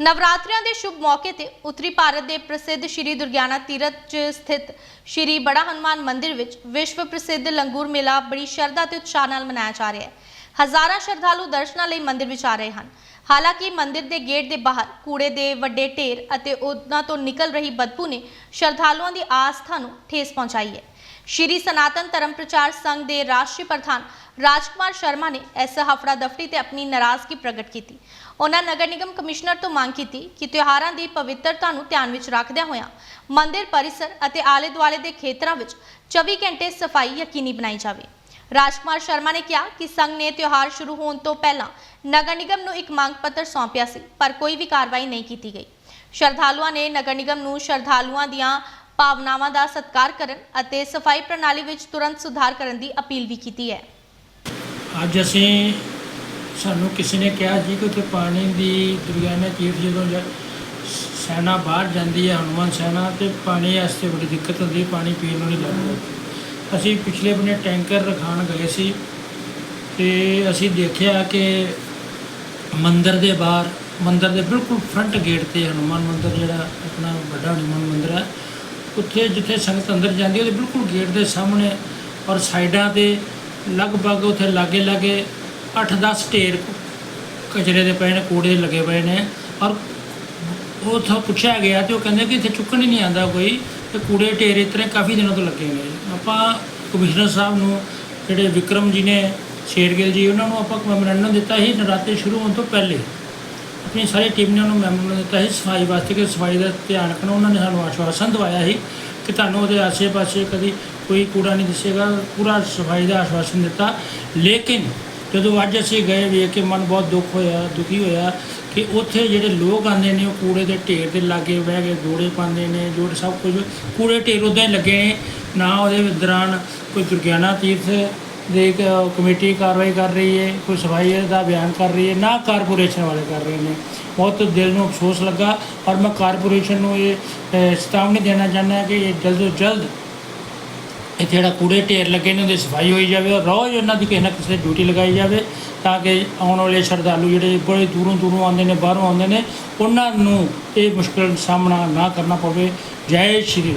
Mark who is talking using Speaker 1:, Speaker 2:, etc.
Speaker 1: ਨਵਰਾਤਰਿਆਂ ਦੇ ਸ਼ੁਭ ਮੌਕੇ ਤੇ ਉੱਤਰੀ ਭਾਰਤ ਦੇ ਪ੍ਰਸਿੱਧ ਸ਼੍ਰੀ ਦੁਰਗਿਆਨਾ ਤੀਰਥ 'ਚ ਸਥਿਤ ਸ਼੍ਰੀ ਬੜਾ ਹਨੂਮਾਨ ਮੰਦਿਰ ਵਿੱਚ ਵਿਸ਼ਵ ਪ੍ਰਸਿੱਧ ਲੰਗੂਰ ਮੇਲਾ ਬੜੀ ਸ਼ਰਧਾ ਤੇ ਉਤਸ਼ਾਹ ਨਾਲ ਮਨਾਇਆ ਜਾ ਰਿਹਾ ਹੈ। ਹਜ਼ਾਰਾਂ ਸ਼ਰਧਾਲੂ ਦਰਸ਼ਨਾਂ ਲਈ ਮੰਦਿਰ ਵਿੱਚ ਆ ਰਹੇ ਹਨ। ਹਾਲਾਂਕਿ ਮੰਦਿਰ ਦੇ ਗੇਟ ਦੇ ਬਾਹਰ ਕੂੜੇ ਦੇ ਵੱਡੇ ਢੇਰ ਅਤੇ ਉਹਨਾਂ ਤੋਂ ਨਿਕਲ ਰਹੀ ਬਦਬੂ ਨੇ ਸ਼ਰਧਾਲੂਆਂ ਦੀ ਆਸਥਾ ਨੂੰ ਠੇਸ ਪਹੁੰਚਾਈ ਹੈ। ਸ਼੍ਰੀ ਸਨਾਤਨ ਧਰਮ ਪ੍ਰਚਾਰ ਸੰਘ ਦੇ ਰਾਸ਼ਟਰੀ ਪ੍ਰਧਾਨ ਰਾਜਕੁਮਾਰ ਸ਼ਰਮਾ ਨੇ ਇਸ ਹਫੜਾ ਦਫੜੀ ਤੇ ਆਪਣੀ ਨਾਰਾਜ਼ਗੀ ਪ੍ਰਗਟ ਕੀਤੀ। ਉਹਨਾਂ ਨਗਰ ਨਿਗਮ ਕਮਿਸ਼ਨਰ ਤੋਂ ਮੰਗ ਕੀਤੀ ਕਿ ਤਿਉਹਾਰਾਂ ਦੀ ਪਵਿੱਤਰਤਾ ਨੂੰ ਧਿਆਨ ਵਿੱਚ ਰੱਖਦਿਆਂ ਹੋਇਆਂ ਮੰਦਿਰ ਪਰਿਸਰ ਅਤੇ ਆਲੇ ਦੁਆਲੇ ਦੇ ਖੇਤਰਾਂ ਵਿੱਚ 24 ਘੰਟੇ ਸਫ਼ਾਈ ਯਕੀਨੀ ਬਣਾਈ ਜਾਵੇ। ਰਾਜਕੁਮਾਰ ਸ਼ਰਮਾ ਨੇ ਕਿਹਾ ਕਿ ਸੰਘ ਨੇ ਤਿਉਹਾਰ ਸ਼ੁਰੂ ਹੋਣ ਤੋਂ ਪਹਿਲਾਂ ਨਗਰ ਨਿਗਮ ਨੂੰ ਇੱਕ ਮੰਗ ਪੱਤਰ ਸੌਂਪਿਆ ਸੀ, ਪਰ ਕੋਈ ਵੀ ਕਾਰਵਾਈ ਨਹੀਂ ਕੀਤੀ ਗਈ। ਸ਼ਰਧਾਲੂਆਂ ਨੇ ਨਗਰ ਨਿਗਮ ਨੂੰ ਸ਼ਰਧਾਲੂਆਂ ਦੀਆਂ ਭਾਵਨਾਵਾਂ ਦਾ ਸਤਿਕਾਰ ਕਰਨ ਅਤੇ ਸਫ਼ਾਈ ਪ੍ਰਣਾਲੀ ਵਿੱਚ ਤੁਰੰਤ ਸੁਧਾਰ ਕਰਨ ਦੀ ਅਪੀਲ ਵੀ ਕੀਤੀ ਹੈ।
Speaker 2: ਅੱਜ ਅਸੀਂ ਸਾਨੂੰ ਕਿਸੇ ਨੇ ਕਿਹਾ ਜੀ ਕਿ ਉੱਥੇ ਪਾਣੀ ਦੀ ਦੁਰਗਿਆਨਾ ਤੀਰਥ ਜਦੋਂ ਸੈਨਾ ਬਾਹਰ ਜਾਂਦੀ ਹੈ, ਹਨੂੰਮਾਨ ਸੈਨਾ, ਤੇ ਪਾਣੀ ਵਾਸਤੇ ਬੜੀ ਦਿੱਕਤ ਹੁੰਦੀ ਪਾਣੀ ਪੀਣ ਨੂੰ ਨਹੀਂ ਲੱਗਦਾ। ਅਸੀਂ ਪਿਛਲੇ ਬੰਨੇ ਟੈਂਕਰ ਰਖਾਣ ਗਏ ਸੀ ਤੇ ਅਸੀਂ ਦੇਖਿਆ ਕਿ ਮੰਦਰ ਦੇ ਬਾਹਰ, ਮੰਦਰ ਦੇ ਬਿਲਕੁਲ ਫਰੰਟ ਗੇਟ ਤੇ ਹਨੂੰਮਾਨ ਮੰਦਰ ਜਿਹੜਾ ਆਪਣਾ ਵੱਡਾ ਹਨੂੰਮਾਨ ਮੰਦਰ ਹੈ ਉੱਥੇ ਜਿੱਥੇ ਸੰਗਤ ਅੰਦਰ ਜਾਂਦੀ ਉਹਦੇ ਬਿਲਕੁਲ ਗੇਟ ਦੇ ਸਾਹਮਣੇ ਔਰ ਸਾਈਡਾਂ ਤੇ ਲਗਭਗ ਉੱਥੇ ਲਾਗੇ ਲਾਗੇ 8-10 ਢੇਰ ਕਚਰੇ ਦੇ ਪਏ ਨੇ, ਕੂੜੇ ਦੇ ਲੱਗੇ ਪਏ ਨੇ ਔਰ ਉਹ ਉੱਥੋਂ ਪੁੱਛਿਆ ਗਿਆ ਤੇ ਉਹ ਕਹਿੰਦੇ ਕਿ ਇੱਥੇ ਚੁੱਕਣ ਹੀ ਨਹੀਂ ਆਂਦਾ ਕੋਈ ਤੇ ਕੂੜੇ ਢੇਰ ਇਸ ਤਰ੍ਹਾਂ ਕਾਫੀ ਦਿਨਾਂ ਤੋਂ ਲੱਗੇ ਨੇ। ਆਪਾਂ ਕਮਿਸ਼ਨਰ ਸਾਹਿਬ ਨੂੰ, ਜਿਹੜੇ ਵਿਕਰਮ ਜੀ ਨੇ, ਸ਼ੇਰਗਿੱਲ ਜੀ, ਉਹਨਾਂ ਨੂੰ ਆਪਾਂ ਮੈਮੋਰੈਂਡਮ ਦਿੱਤਾ ਸੀ, ਨਰਾਤੇ ਸ਼ੁਰੂ ਹੋਣ ਤੋਂ ਪਹਿਲੇ। ਆਪਣੀ ਸਾਰੀ ਟੀਮ ਨੇ ਉਹਨੂੰ ਮੈਮੋਰੈਂਡਮ ਦਿੱਤਾ ਸੀ, ਸਫ਼ਾਈ ਵਾਸਤੇ ਕਿ ਸਫ਼ਾਈ ਦਾ ਧਿਆਨ ਰੱਖਣਾ। ਉਹਨਾਂ ਨੇ ਸਾਨੂੰ ਆਸ਼ਵਾਸਨ ਦਵਾਇਆ ਸੀ ਕਿ ਤੁਹਾਨੂੰ ਉਹਦੇ ਆਸੇ-ਪਾਸੇ ਕਦੀ ਕੋਈ ਕੂੜਾ ਨਹੀਂ ਦਿਸੇਗਾ। ਪੂਰਾ ਸਫ਼ਾਈ ਦਾ ਆਸ਼ਵਾਸਨ ਦਿੱਤਾ। ਲੇਕਿਨ ਜਦੋਂ ਅੱਜ ਅਸੀਂ ਗਏ, ਵੇਖ ਕੇ ਮਨ ਬਹੁਤ ਦੁੱਖ ਹੋਇਆ, ਦੁਖੀ ਹੋਇਆ ਕਿ ਉੱਥੇ ਜਿਹੜੇ ਲੋਕ ਆਉਂਦੇ ਨੇ, ਉਹ ਕੂੜੇ ਦੇ ਢੇਰ ਦੇ ਲਾਗੇ ਬਹਿ ਕੇ ਜੋੜੇ ਪਾਉਂਦੇ ਨੇ ਜੋੜ ਸਭ ਕੁਝ ਕੂੜੇ ਢੇਰ ਉੱਦਾਂ ਹੀ ਲੱਗੇ ਨੇ। ਨਾ ਉਹਦੇ ਦੌਰਾਨ ਕੋਈ ਦੁਰਗਿਆਨਾ ਤੀਰਥ ਦੇ ਕਮੇਟੀ ਕਾਰਵਾਈ ਕਰ ਰਹੀ ਹੈ ਕੋਈ ਸਫ਼ਾਈ ਦਾ ਬਿਆਨ ਕਰ ਰਹੀ ਹੈ ਨਾ ਕਾਰਪੋਰੇਸ਼ਨ ਵਾਲੇ ਕਰ ਰਹੇ ਨੇ। ਬਹੁਤ ਦਿਲ ਨੂੰ ਅਫਸੋਸ ਲੱਗਾ ਔਰ ਮੈਂ ਕਾਰਪੋਰੇਸ਼ਨ ਨੂੰ ਇਹ ਅ, ਚੇਤਾਵਨੀ ਦੇਣਾ ਚਾਹੁੰਦਾ ਕਿ ਇਹ ਜਲਦ ਤੋਂ ਜਲਦ ਇੱਥੇ ਜਿਹੜਾ ਕੂੜੇ ਢੇਰ ਲੱਗੇ ਨੇ ਉਹਦੀ ਸਫ਼ਾਈ ਹੋਈ ਜਾਵੇ ਔਰ ਰੋਜ਼ ਉਹਨਾਂ ਦੀ ਕਿਸੇ ਨਾ ਕਿਸੇ ਡਿਊਟੀ ਲਗਾਈ ਜਾਵੇ ਤਾਂ ਕਿ ਆਉਣ ਵਾਲੇ ਸ਼ਰਧਾਲੂ ਜਿਹੜੇ ਬੜੇ ਦੂਰੋਂ ਦੂਰੋਂ ਆਉਂਦੇ ਨੇ ਬਾਹਰੋਂ ਆਉਂਦੇ ਨੇ ਉਹਨਾਂ ਨੂੰ ਇਹ ਮੁਸ਼ਕਲ ਦਾ ਸਾਹਮਣਾ ਨਾ ਕਰਨਾ ਪਵੇ। ਜੈ ਸ਼੍ਰੀ ਰਾਮ।